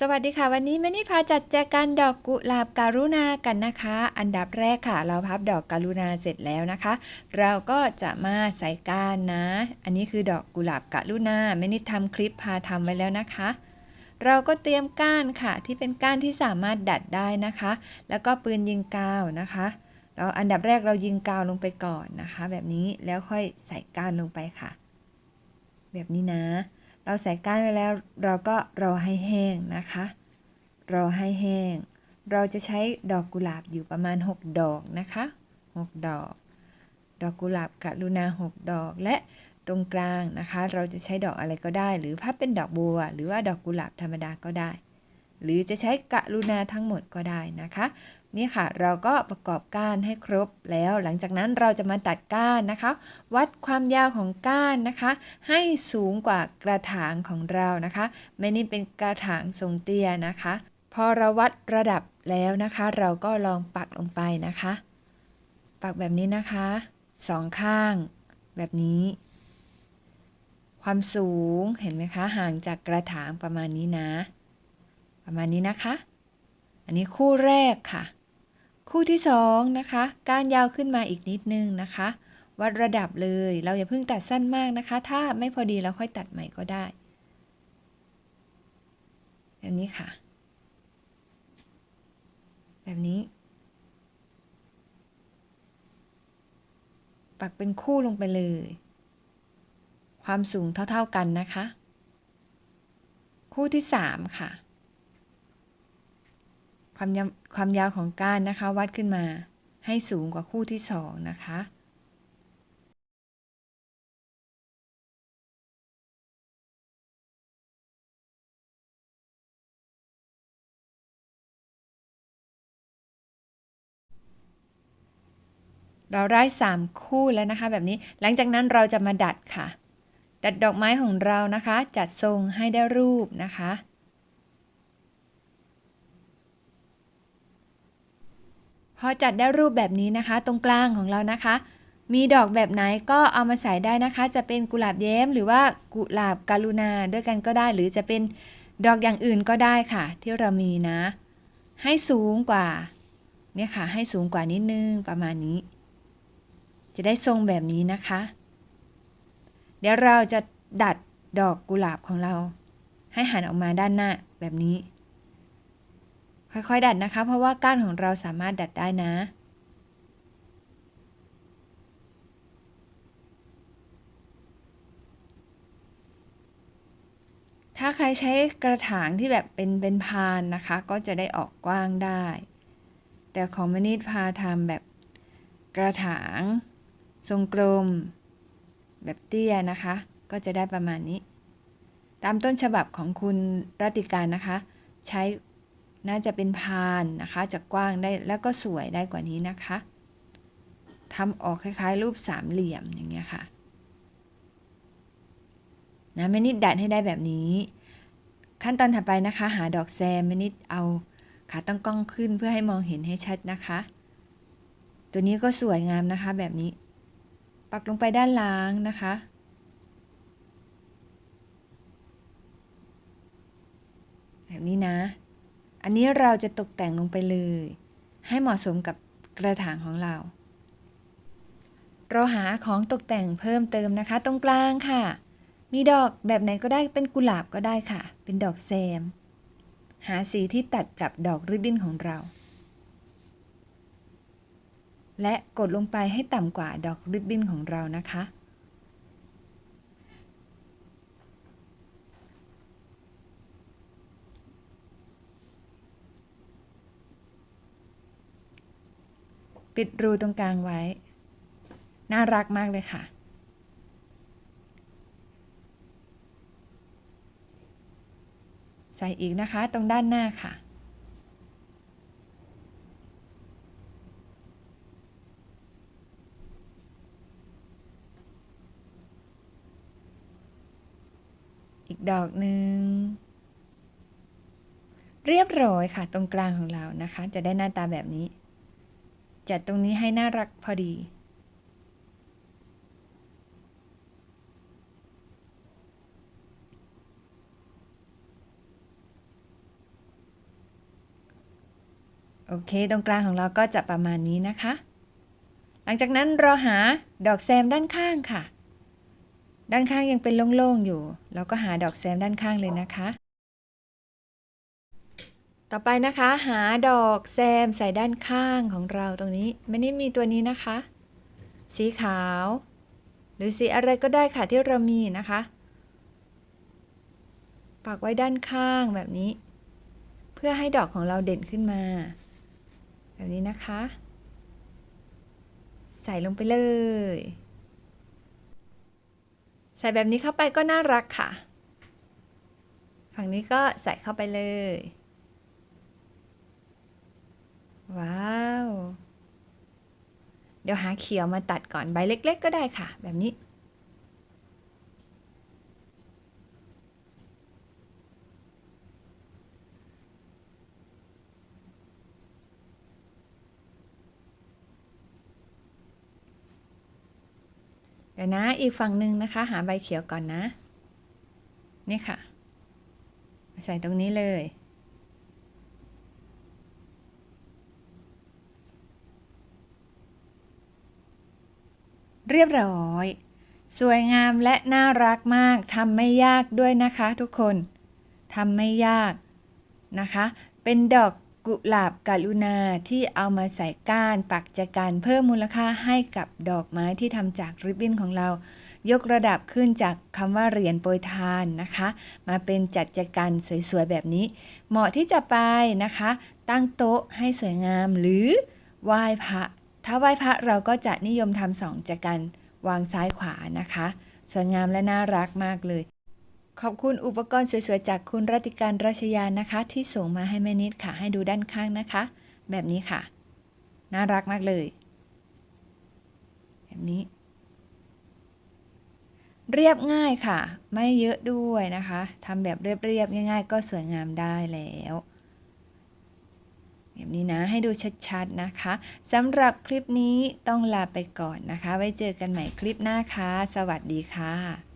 สวัสดีค่ะ วันนี้แม่นิดพาจัดแจกันดอกกุหลาบการุณากันนะคะ อันดับแรกค่ะ เราพับดอกการุณาเสร็จแล้วนะคะ เราก็จะมาใส่ก้านนะ อันนี้คือดอกกุหลาบการุณาแม่นิดทำคลิปพาทำไว้แล้วนะคะ เราก็เตรียมก้านค่ะ ที่เป็นก้านที่สามารถดัดได้นะคะ แล้วก็ปืนยิงกาวนะคะเราอันดับแรกเรายิงกาวลงไปก่อนนะคะ แบบนี้แล้วค่อยใส่ก้านลงไปค่ะ แบบนี้นะ เราใส่ก้านไว้แล้ว เราก็รอให้แห้งนะคะ รอให้แห้ง เราจะใช้ดอกกุหลาบอยู่ประมาณ 6 ดอกนะคะ 6 ดอก ดอกกุหลาบกรุณา6 ดอกและตรงกลางนะคะ เราจะใช้ดอกอะไรก็ได้ หรือพับเป็นดอกบัว หรือว่าดอกกุหลาบธรรมดาก็ได้ หรือจะใช้กรุณาทั้งหมดก็ได้นะคะ นี่ค่ะ เราก็ประกอบก้านให้ครบแล้ว หลังจากนั้นเราจะมาตัดก้านนะคะ วัดความยาวของก้านนะคะ ให้สูงกว่ากระถางของเรานะคะไม่นี่เป็นกระถางทรงเตี้ยนะคะ พอเราวัดระดับแล้วนะคะ เราก็ลองปักลงไปนะคะ ปักแบบนี้นะคะสองข้าง แบบนี้ ความสูงเห็นไหมคะ ห่างจากกระถางประมาณนี้นะ ประมาณนี้นะคะ อันนี้คู่แรกค่ะ คู่ที่สองนะคะก้านยาวขึ้นมาอีกนิดนึงนะคะ วัดระดับเลย เราอย่าเพิ่งตัดสั้นมากนะคะ ถ้าไม่พอดีเราค่อยตัดใหม่ก็ได้แบบนี้ค่ะ แบบนี้ ปักเป็นคู่ลงไปเลย ความสูงเท่าๆกันนะคะ คู่ที่สามค่ะ ความยาวความยาวของก้านนะคะวัดขึ้นมาให้สูงกว่าคู่ที่สองนะคะเราได้ 3 คู่แล้วนะคะ แบบนี้หลังจากนั้นเราจะมาดัดค่ะ ดัดดอกไม้ของเรานะคะ จัดทรงให้ได้รูปนะคะ พอจัดได้รูปแบบนี้นะคะ ตรงกลางของเรานะคะ มีดอกแบบไหนก็เอามาใส่ได้นะคะ จะเป็นกุหลาบแย้ม หรือว่ากุหลาบกาลูนาด้วยกันก็ได้ หรือจะเป็นดอกอย่างอื่นก็ได้ค่ะ ที่เรามีนะ ให้สูงกว่าเนี่ยค่ะ ให้สูงกว่านิดนึงประมาณนี้ จะได้ทรงแบบนี้นะคะ เดี๋ยวเราจะดัดดอกกุหลาบของเรา ให้หันออกมาด้านหน้าแบบนี้ ค่อยๆ ดัดนะคะ เพราะว่าก้านของเราสามารถดัดได้นะ ถ้าใครใช้กระถางที่แบบเป็นเป็นพานนะคะ ก็จะได้ออกกว้างได้ แต่ของมนิดพาทำแบบกระถาง ทรงกลม แบบเตี้ยนะคะ ก็จะได้ประมาณนี้ ตามต้นฉบับของคุณรัติการนะคะ ใช้ น่าจะเป็นพานนะคะจะกว้างได้แล้วก็สวยได้กว่านี้นะคะทำออกคล้ายๆ รูปสามเหลี่ยมอย่างเงี้ยค่ะนะแม่นิดดัดให้ได้แบบนี้ ขั้นตอนถัดไปนะคะ หาดอกแซมแม่นิดเอาขาตั้งกล้องขึ้นเพื่อให้มองเห็นให้ชัดนะคะ ตัวนี้ก็สวยงามนะคะแบบนี้ ปักลงไปด้านล่างนะคะ แบบนี้น อันนี้เราจะตกแต่งลงไปเลย ให้เหมาะสมกับกระถางของเรา เราหาของตกแต่งเพิ่มเติมนะคะ ตรงกลางค่ะ มีดอกแบบไหนก็ได้เป็นกุหลาบก็ได้ค่ะ เป็นดอกแซม หาสีที่ตัดกับดอกริบบิ้นของเรา และกดลงไปให้ต่ำกว่าดอกริบบิ้นของเรานะคะ ปิดรูตรงกลางไว้ น่ารักมากเลยค่ะ ใส่อีกนะคะตรงด้านหน้าค่ะ อีกดอกหนึ่งเรียบร้อยค่ะตรงกลางของเรานะคะ จะได้หน้าตาแบบนี้ จัดตรงนี้ให้น่ารักพอดี โอเค ตรงกลางของเราก็จะประมาณนี้นะคะ หลังจากนั้นเราหาดอกแซมด้านข้างค่ะ ด้านข้างยังเป็นโล่งๆอยู่ เราก็หาดอกแซมด้านข้างเลยนะคะ ต่อไปนะคะหาดอกแซมใส่ด้านข้างของเราตรงนี้ไม่ได้มีตัวนี้นะคะ สีขาว หรือสีอะไรก็ได้ค่ะที่เรามีนะคะ ปักไว้ด้านข้างแบบนี้ เพื่อให้ดอกของเราเด่นขึ้นมา แบบนี้นะคะ ใส่ลงไปเลย ใส่แบบนี้เข้าไปก็น่ารักค่ะ ฝั่งนี้ก็ใส่เข้าไปเลย ว้าว เดี๋ยวหาเขียวมาตัดก่อนใบเล็ก ๆ ก็ได้ค่ะ แบบนี้ เดี๋ยวนะอีกฝั่งหนึ่งนะคะ หาใบเขียวก่อนนะ นี่ค่ะ ใส่ตรงนี้เลย เรียบร้อย สวยงามและน่ารักมากทำไม่ยากด้วยนะคะทุกคนทำไม่ยากนะคะ เป็นดอกกุหลาบกาลุนาที่เอามาใส่ก้านปักแจกันเพิ่มมูลค่าให้กับดอกไม้ที่ทำจากริบบิ้นของเรา ยกระดับขึ้นจากคำว่าเหรียญโปรยทานนะคะ มาเป็นจัดแจกันสวยๆแบบนี้ เหมาะที่จะไปนะคะ ตั้งโต๊ะให้สวยงามหรือไหว้พระ ถ้าไหว้พระเราก็จะนิยมทำสองแจกันวางซ้ายขวานะคะ สวยงามและน่ารักมากเลย ขอบคุณอุปกรณ์สวยๆจากคุณรัติการราชยานะคะ ที่ส่งมาให้แม่นิดค่ะ ให้ดูด้านข้างนะคะ แบบนี้ค่ะ น่ารักมากเลย แบบนี้ เรียบง่ายค่ะ ไม่เยอะด้วยนะคะทำแบบเรียบๆง่าย ๆ ก็สวยงามได้แล้ว แบบนี้นะให้ดูชัดๆนะคะสำหรับคลิปนี้ต้องลาไปก่อนนะคะ ไว้เจอกันใหม่คลิปหน้าค่ะ สวัสดีค่ะ